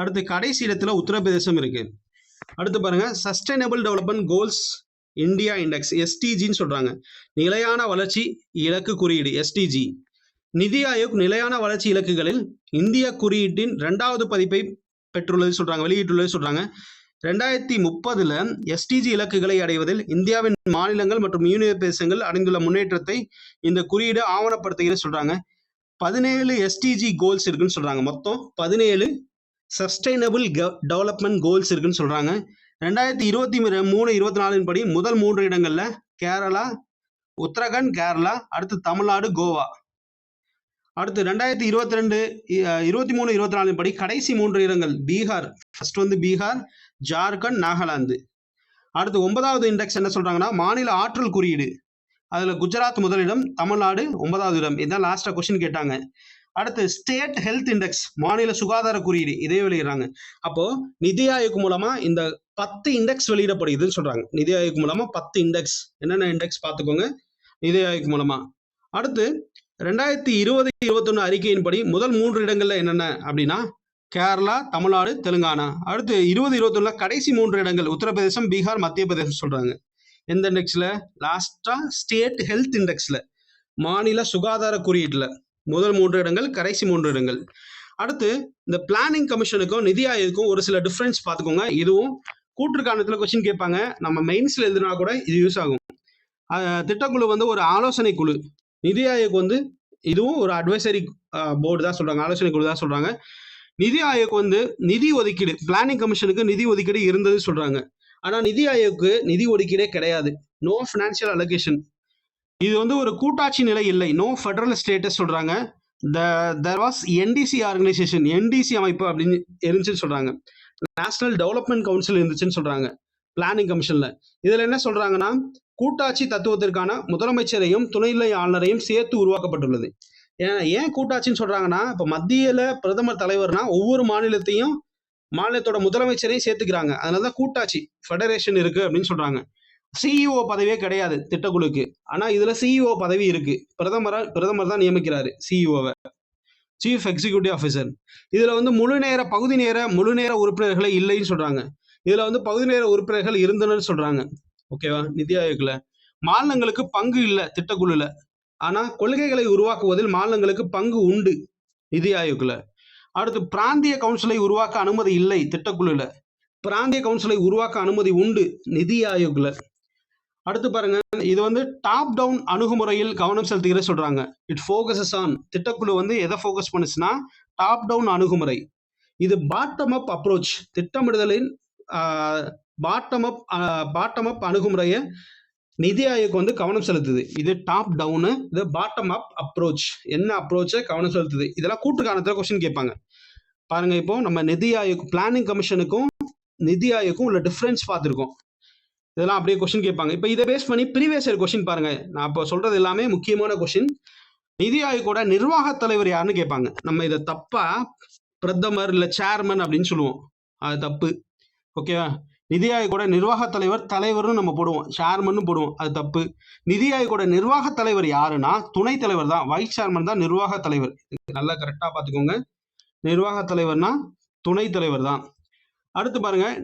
அடுத்து கடைசி இடத்துல உத்தரப்பிரதேசம் இருக்கு. அடுத்து பாருங்க sustainable development goals India index எஸ்டிஜின்னு சொல்றாங்க. நிலையான வளர்ச்சி இலக்கு குறியீடு எஸ்டிஜி நிதி ஆயோக் நிலையான வளர்ச்சி இலக்குகளில் இந்திய குறியீட்டின் ரெண்டாவது பதிப்பை பெற்றுள்ளது சொல்றாங்க வெளியிட்டுள்ளது சொல்றாங்க. ரெண்டாயிரத்தி முப்பதுல எஸ்டிஜி இலக்குகளை அடைவதில் இந்தியாவின் மாநிலங்கள் மற்றும் யூனியன் பிரதேசங்கள் அடைந்துள்ள முன்னேற்றத்தை இந்த குறியீடு ஆவணப்படுத்துகிறது சொல்றாங்க. பதினேழு எஸ்டிஜி கோல்ஸ் இருக்குன்னு சொல்கிறாங்க மொத்தம் பதினேழு சஸ்டைனபிள் டெவலப்மெண்ட் கோல்ஸ் இருக்குன்னு சொல்கிறாங்க ரெண்டாயிரத்தி இருபத்தி மூணு இருபத்தி நாலின் படி முதல் மூன்று இடங்களில் கேரளா உத்தரகண்ட் கேரளா அடுத்து தமிழ்நாடு கோவா. அடுத்து ரெண்டாயிரத்தி இருபத்தி ரெண்டு இருபத்தி மூணு இருபத்தி நாலின் படி கடைசி மூன்று இடங்கள் பீகார். ஃபர்ஸ்ட் வந்து பீகார் ஜார்க்கண்ட் நாகாலாந்து. அடுத்து ஒன்பதாவது இண்டெக்ஸ் என்ன சொல்கிறாங்கன்னா மாநில ஆற்றல் குறியீடு. அதில் குஜராத் முதலிடம் தமிழ்நாடு ஒன்பதாவது இடம். இதான் லாஸ்ட்டாக கொஸ்டின் கேட்டாங்க. அடுத்து ஸ்டேட் ஹெல்த் இண்டெக்ஸ் மாநில சுகாதார குறியீடு இதே வெளியிடுறாங்க. அப்போ நிதி ஆயோக் மூலமா இந்த பத்து இண்டெக்ஸ் வெளியிடப்படுதுன்னு சொல்றாங்க. நிதி ஆயோக் மூலமா பத்து இண்டெக்ஸ் என்னென்ன இண்டெக்ஸ் பார்த்துக்கோங்க? நிதி ஆயோக் மூலமா. அடுத்து ரெண்டாயிரத்தி இருபது இருபத்தொன்னு அறிக்கையின்படி முதல் மூன்று இடங்கள்ல என்னென்ன அப்படின்னா கேரளா தமிழ்நாடு தெலுங்கானா. அடுத்து இருபது இருபத்தொன்னுல கடைசி மூன்று இடங்கள் உத்தரப்பிரதேசம் பீகார் மத்திய பிரதேசம் சொல்றாங்க. எந்த இண்டெக்ஸில்? லாஸ்ட்டாக ஸ்டேட் ஹெல்த் இண்டெக்ஸில் மாநில சுகாதார குறியீட்டில். முதல் மூன்று இடங்கள் கடைசி மூன்று இடங்கள். அடுத்து இந்த பிளானிங் கமிஷனுக்கும் நிதி ஆயோக்கும் ஒரு சில டிஃப்ரென்ஸ் பார்த்துக்கோங்க. இதுவும் கூற்றுக்காணத்துல கொஸ்டின் கேட்பாங்க. நம்ம மெயின்ஸில் எழுதுனா கூட இது யூஸ் ஆகும். திட்டக்குழு வந்து ஒரு ஆலோசனை குழு நிதி ஆயோக் வந்து இதுவும் ஒரு அட்வைசரி போர்டு தான் சொல்கிறாங்க ஆலோசனை குழு தான் சொல்கிறாங்க நிதி ஆயோக் வந்து நிதி ஒதுக்கீடு பிளானிங் கமிஷனுக்கு நிதி ஒதுக்கீடு இருந்தது சொல்கிறாங்க ஆனா நிதி ஆயோக்கு நிதி ஒதுக்கீடே கிடையாது. நோ ஃபினான்ஷியல் அலோகேஷன் இது வந்து ஒரு கூட்டாட்சி நிலை இல்லை. நோ ஃபெடரல் ஸ்டேட்டஸ் சொல்றாங்க. The there was NDC organisation NDC அமைப்பு அப்படின்னு இருந்துச்சுன்னு சொல்றாங்க. நேஷனல் டெவலப்மெண்ட் கவுன்சில் இருந்துச்சுன்னு சொல்றாங்க. பிளானிங் கமிஷன்ல இதுல என்ன சொல்றாங்கன்னா கூட்டாட்சி தத்துவத்திற்கான முதலமைச்சரையும் துணைநிலை ஆளுநரையும் சேர்த்து உருவாக்கப்பட்டுள்ளது. ஏன் ஏன் கூட்டாட்சின்னு சொல்றாங்கன்னா இப்ப மத்தியில பிரதமர் தலைவர்னா ஒவ்வொரு மாநிலத்தையும் மாநிலத்தோட முதலமைச்சரையும் சேர்த்துக்கிறாங்க. அதனாலதான் கூட்டாட்சி ஃபெடரேஷன் இருக்கு அப்படின்னு சொல்றாங்க. சிஇஓ பதவியே கிடையாது திட்டக்குழுக்கு. ஆனா இதுல சிஇஓ பதவி இருக்கு. பிரதமரா பிரதமர் தான் நியமிக்கிறாரு சிஇஓவை சீஃப் எக்ஸிகியூட்டிவ் ஆஃபீஸர் இதுல வந்து முழு நேர பகுதி நேர முழு நேர உறுப்பினர்களே இல்லைன்னு சொல்றாங்க. இதுல வந்து பகுதி நேர உறுப்பினர்கள் இருந்தனர் சொல்றாங்க. ஓகேவா நிதி ஆயோக்ல. மாநிலங்களுக்கு பங்கு இல்லை திட்டக்குழுல. ஆனா கொள்கைகளை உருவாக்குவதில் மாநிலங்களுக்கு பங்கு உண்டு. நிதி ஆயோக்ல. அடுத்து பிராந்திய கவுன்சிலை உருவாக்க அனுமதி இல்லை திட்டக்குழுல. பிராந்திய கவுன்சிலை உருவாக்க அனுமதி உண்டு நிதி ஆயோக்ல. அடுத்து பாருங்க இது வந்து டாப் டவுன் அணுகுமுறையில் கவனம் செலுத்துகிற சொல்றாங்க. இட் ஃபோகஸஸ் ஆன் திட்டக்குழு வந்து எதை ஃபோக்கஸ் பண்ணுச்சுன்னா டாப் டவுன் அணுகுமுறை. இது பாட்டம் அப் அப்ரோச் திட்டமிடுதலின் பாட்டம் அப் பாட்டம் அப் அணுகுமுறையை நிதி ஆயோக் வந்து கவனம் செலுத்துது. இது டாப் டவுனு இது பாட்டம் அப் அப்ரோச் என்ன அப்ரோச்சை கவனம் செலுத்துது. இதெல்லாம் கூட்டு காரணத்தில் கொஸ்டின் கேட்பாங்க. பாருங்க இப்போ நம்ம நிதி ஆயோக் பிளானிங் கமிஷனுக்கும் நிதி ஆயோக்கும் உள்ள டிஃப்ரென்ஸ் பார்த்துருக்கோம். இதெல்லாம் அப்படியே கொஸ்டின் கேட்பாங்க. இப்போ இதை பேஸ் பண்ணி ப்ரீவியஸ் இயர் கொஸ்டின் பாருங்க. நான் இப்போ சொல்றது எல்லாமே முக்கியமான கொஸ்டின் நிதி ஆயோக்கோட நிர்வாக தலைவர் யாருன்னு கேட்பாங்க. நம்ம இதை தப்பா பிரதமர் இல்லை சேர்மன் அப்படின்னு சொல்லுவோம். அது தப்பு. ஓகேவா நிதி ஆயோகோட நிர்வாக தலைவர் தலைவர்னு நம்ம போடுவோம். சேர்மன் போடுவோம். அது தப்பு. நிதி ஆயோகோட நிர்வாக தலைவர் யாருன்னா துணைத் தலைவர் தான். வைஸ் சேர்மன் தான் நிர்வாக தலைவர். இது நல்லா கரெக்டாக பார்த்துக்கோங்க. நிர்வாக தலைவர்னா துணைத் தலைவர் தான். அடுத்து பாருங்க.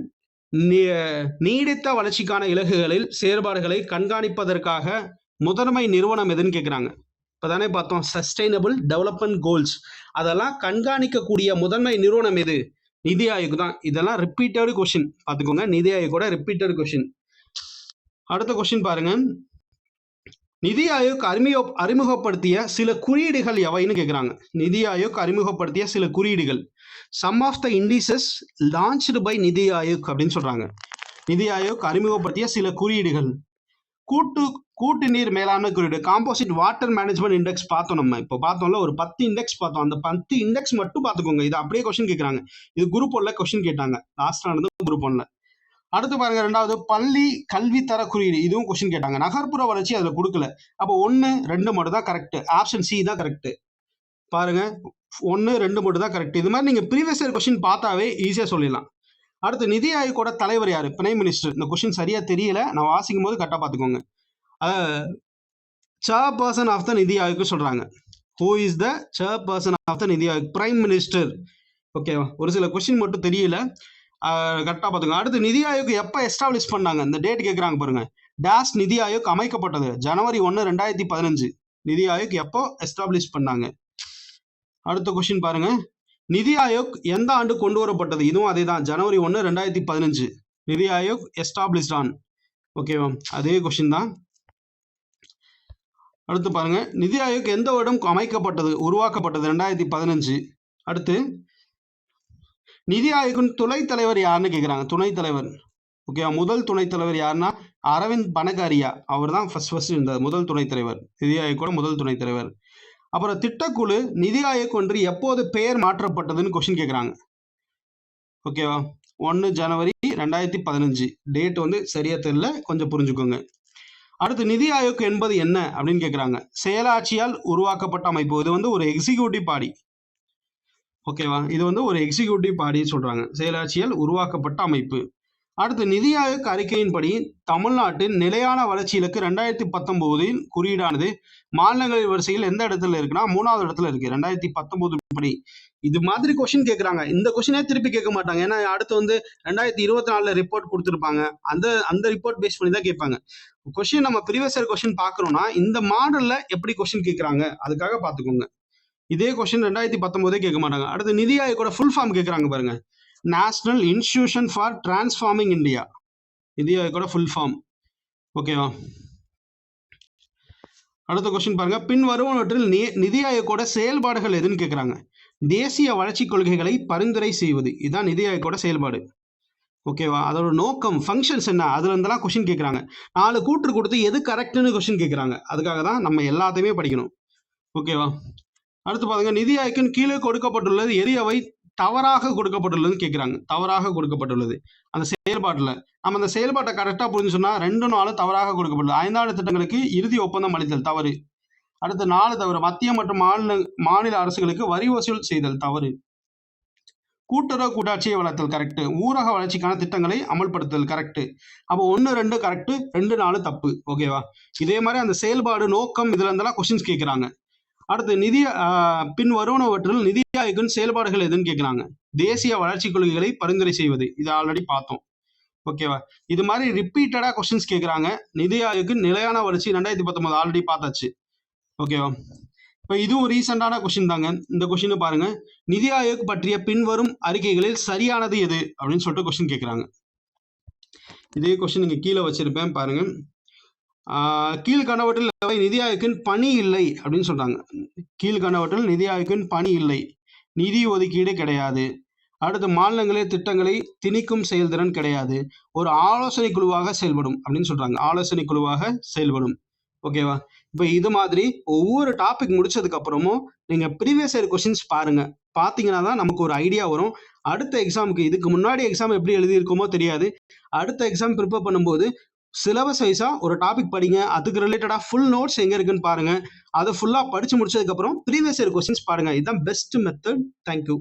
நீ- நீடித்த வளர்ச்சிக்கான இலக்குகளில் செயற்பாடுகளை கண்காணிப்பதற்காக முதன்மை நிறுவனம் எதுன்னு கேட்குறாங்க இப்போ தானே பார்த்தோம். சஸ்டைனபிள் டெவலப்மெண்ட் கோல்ஸ் அதெல்லாம் கண்காணிக்கக்கூடிய முதன்மை நிறுவனம் எது? நிதி ஆயோக் தான். இதெல்லாம் ரிப்பீட்டடு கொஷின் பார்த்துக்கோங்க. நிதி ஆயோக்கோட ரிப்பீட்டட் கொஷின் அடுத்த கொஷின் பாருங்க. நிதி ஆயோக் அறிமுக அறிமுகப்படுத்திய சில குறியீடுகள் எவைன்னு கேட்குறாங்க நிதி ஆயோக் அறிமுகப்படுத்திய சில குறியீடுகள். Some of the indices launched by NITI Aayog அப்படின்னு சொல்கிறாங்க நிதி ஆயோக் அறிமுகப்படுத்திய சில குறியீடுகள். கூட்டு கூட்டு நீர் மேலாண்மை குறியீடு காம்போசிட் வாட்டர் மேனேஜ்மெண்ட் இண்டெக்ஸ் பார்த்தோம் நம்ம. இப்போ பார்த்தோம்ல ஒரு பத்து இண்டெக்ஸ் பார்த்தோம். அந்த பத்து இண்டெக்ஸ் மட்டும் பார்த்துக்கோங்க. இது அப்படியே கொஸ்டின் கேட்குறாங்க இது குரூப் ஒன்ல கொஸ்டின் கேட்டாங்க. லாஸ்ட் ஆனது குரூப் ஒன்ல. அடுத்து பாருங்க ரெண்டாவது பள்ளி கல்வி தர குறியீடு. இதுவும் கொஸ்டின் கேட்டாங்க. நகர்ப்புற வளர்ச்சி அதில் கொடுக்கல. அப்போ ஒன்று ரெண்டு மட்டும் தான் கரெக்ட் ஆப்ஷன் சி தான் கரெக்ட் பாருங்க ஒன்று ரெண்டு மட்டும் தான் கரெக்ட் இது மாதிரி நீங்கள் ப்ரீவியஸ் இயர் கொஸ்டின் பார்த்தாவே ஈஸியாக சொல்லிடலாம். அடுத்து நிதி ஆயோகோட தலைவர் யார்? Prime minister. இந்த கொஸ்டின் சரியாக தெரியல. நான் வாசிக்கும் போது கரெக்டாக பார்த்துக்கோங்க. சேர் person of the NITI Aayog சொல்கிறாங்க who is the chairperson of the NITI Aayog? Prime minister ஓகேவா ஒரு சில கொஸ்டின் மட்டும் தெரியல. கரெக்டாக பார்த்துக்கோங்க அடுத்து நிதி ஆயோக் எப்போ எஸ்டாப்ளிஷ் பண்ணாங்க? இந்த டேட் கேட்குறாங்க பாருங்க. டேஷ் நிதி ஆயோக் அமைக்கப்பட்டது. ஜனவரி ஒன்று ரெண்டாயிரத்தி பதினஞ்சு. நிதி ஆயோக் எப்போ எஸ்டாப்ளிஷ் பண்ணாங்க? அடுத்த கொஸ்டின் பாருங்க. நிதி ஆயோக் எந்த ஆண்டு கொண்டு வரப்பட்டது? இதுவும் அதே தான் ஜனவரி ஒன்று ரெண்டாயிரத்தி பதினஞ்சு. நிதி ஆயோக் எஸ்டாப்ளிஷ்ட் ஆன் ஓகேவா அதே கொஸ்டின் தான். அடுத்து பாருங்க. நிதி ஆயோக் எந்த வருடம் அமைக்கப்பட்டது? உருவாக்கப்பட்டது ரெண்டாயிரத்தி பதினஞ்சு. அடுத்து நிதி ஆயோக்கின் துணைத் தலைவர் யாருன்னு கேட்குறாங்க துணைத் தலைவர். ஓகேவா முதல் துணைத் தலைவர் யாருன்னா அரவிந்த் பனகாரியா. அவர் தான் ஃபர்ஸ்ட் ஃபர்ஸ்ட் இருந்தார். முதல் துணைத் தலைவர். நிதி ஆயோக்கோட முதல் துணைத் தலைவர். அப்புறம் திட்டக்குழு நிதி ஆயோக் ஒன்று எப்போது பெயர் மாற்றப்பட்டதுன்னு கொஸ்டின் கேட்குறாங்க ஓகேவா ஒன்று ஜனவரி ரெண்டாயிரத்தி பதினஞ்சு. டேட் வந்து சரியா தெரியல. கொஞ்சம் புரிஞ்சுக்கோங்க. அடுத்து நிதி ஆயோக் என்பது என்ன அப்படின்னு கேட்குறாங்க செயலாட்சியால் உருவாக்கப்பட்ட அமைப்பு. இது வந்து ஒரு எக்ஸிக்யூட்டிவ் பாடி ஓகேவா இது வந்து ஒரு எக்ஸிக்யூட்டிவ் பாடின்னு சொல்றாங்க. செயலாட்சியால் உருவாக்கப்பட்ட அமைப்பு. அடுத்து நிதி ஆயோக் அறிக்கையின்படி தமிழ்நாட்டின் நிலையான வளர்ச்சி இலக்கு ரெண்டாயிரத்தி பத்தொன்பதில் குறியீடானது மாநிலங்களின் வரிசையில் எந்த இடத்துல இருக்குன்னா மூணாவது இடத்துல இருக்கு. ரெண்டாயிரத்தி பத்தொன்பது படி. இது மாதிரி கொஸ்டின் கேட்குறாங்க இந்த கொஸ்டினே திருப்பி கேட்க மாட்டாங்க. ஏன்னா அடுத்து வந்து ரெண்டாயிரத்தி இருபத்தி நாலுல ரிப்போர்ட் கொடுத்துருப்பாங்க. அந்த அந்த ரிப்போர்ட் பேஸ் பண்ணி தான் கேட்பாங்க. கொஸ்டின் நம்ம ப்ரீவியஸ் இயர் கொஸ்டின் பார்க்குறோம்னா இந்த மாடல்ல எப்படி கொஸ்டின் கேட்குறாங்க அதுக்காக பார்த்துக்கோங்க. இதே கொஸ்டின் ரெண்டாயிரத்தி பத்தொன்பதே கேட்க மாட்டாங்க. அடுத்து நிதி ஆயோட ஃபுல் ஃபார்ம் கேட்குறாங்க பாருங்க. National institution for transforming India NITI ஆயோட full form ஓகேவா அடுத்த கொஸ்டின் பாருங்க. பின் வருவனவற்றில் நிதி ஆயோக்கோட செயல்பாடுகள் எதுன்னு கேட்குறாங்க தேசிய வளர்ச்சி கொள்கைகளை பரிந்துரை செய்வது. இதுதான் நிதி ஆயோக்கோட செயல்பாடு ஓகேவா அதோட நோக்கம் ஃபங்க்ஷன்ஸ் என்ன? அதுல இருந்தெல்லாம் கொஷின் கேட்குறாங்க நாலு கூற்று கொடுத்து எது கரெக்ட்னு கொஷின் கேட்குறாங்க அதுக்காக தான் நம்ம எல்லாத்தையுமே படிக்கணும். ஓகேவா அடுத்து பாருங்க. நிதி ஆய்க்குன்னு கீழே கொடுக்கப்பட்டுள்ளது எரியவை தவறாக கொடுக்கப்பட்டுள்ளதுன்னு கேட்குறாங்க தவறாக கொடுக்கப்பட்டுள்ளது. அந்த செயல்பாட்டில். நம்ம அந்த செயல்பாட்டை கரெக்டாக புரிஞ்சு சொன்னா ரெண்டு நாளும் தவறாக கொடுக்கப்பட்டுள்ளது. ஐந்தாண்டு திட்டங்களுக்கு இறுதி ஒப்பந்தம் அளித்தல் தவறு. அடுத்து நாலு தவறு. மத்திய மற்றும் மாநில மாநில அரசுகளுக்கு வரி வசூல் செய்தல் தவறு. கூட்டுறவு கூட்டாட்சியை வளர்த்தல் கரெக்ட் ஊரக வளர்ச்சிக்கான திட்டங்களை அமல்படுத்தல் கரெக்ட் அப்போ ஒன்று ரெண்டு கரெக்ட் ரெண்டு நாலு தப்பு. ஓகேவா இதே மாதிரி அந்த செயல்பாடு நோக்கம் இதுல இருந்தெல்லாம் கொஸ்டின்ஸ் கேட்குறாங்க அடுத்து நிதி ஆஹ், பின் வருவனவற்றில் நிதி ஆயோக்கின் செயல்பாடுகள் எதுன்னு கேட்குறாங்க தேசிய வளர்ச்சி கொள்கைகளை பரிந்துரை செய்வது. இது ஆல்ரெடி பார்த்தோம். ஓகேவா இது மாதிரி ரிப்பீட்டடா கொஸ்டின்ஸ் கேட்குறாங்க நிதி ஆயோக்கு நிலையான வளர்ச்சி ரெண்டாயிரத்தி பத்தொன்பது ஆல்ரெடி பார்த்தாச்சு. ஓகேவா இப்போ இதுவும் ரீசெண்டான கொஷின் தாங்க. இந்த கொஷின் பாருங்க. நிதி ஆயோக் பற்றிய பின்வரும் அறிக்கைகளில் சரியானது எது? அப்படின்னு சொல்லிட்டு கொஷின் கேட்குறாங்க இதே கொஸ்டின் இங்கே கீழே வச்சிருப்பேன் பாருங்க. ஆஹ் கீழ்கண்டவற்றில் நிதி ஆயோக்கின் பணி இல்லை அப்படின்னு சொல்றாங்க. கீழ்கண்டவற்றில் நிதி ஆயோக்கின் பணி இல்லை. நிதி ஒதுக்கீடு கிடையாது. அடுத்து மாநிலங்களே திட்டங்களை திணிக்கும் செயல்திறன் கிடையாது. ஒரு ஆலோசனை குழுவாக செயல்படும் அப்படின்னு சொல்றாங்க. ஆலோசனை குழுவாக செயல்படும். ஓகேவா இப்போ இது மாதிரி ஒவ்வொரு டாபிக் முடிச்சதுக்கு அப்புறமும் நீங்க ப்ரீவியஸ் இயர் கொஸ்டின்ஸ் பாருங்க. பார்த்தீங்கன்னா தான் நமக்கு ஒரு ஐடியா வரும். அடுத்த எக்ஸாமுக்கு இதுக்கு முன்னாடி எக்ஸாம் எப்படி எழுதியிருக்கோமோ தெரியாது. அடுத்த எக்ஸாம் ப்ரிப்பேர் பண்ணும்போது சிலபஸ் வைஸா ஒரு டாபிக் படிங்க. அதுக்கு ரிலேட்டடா ஃபுல் நோட்ஸ் எங்க இருக்குன்னு பாருங்க. அதை ஃபுல்லா படிச்சு முடிச்சதுக்கு அப்புறம் ப்ரீவியஸ் இயர் கொஸ்டின்ஸ் பாருங்க. இதுதான் பெஸ்ட் மெத்தட் தேங்க்யூ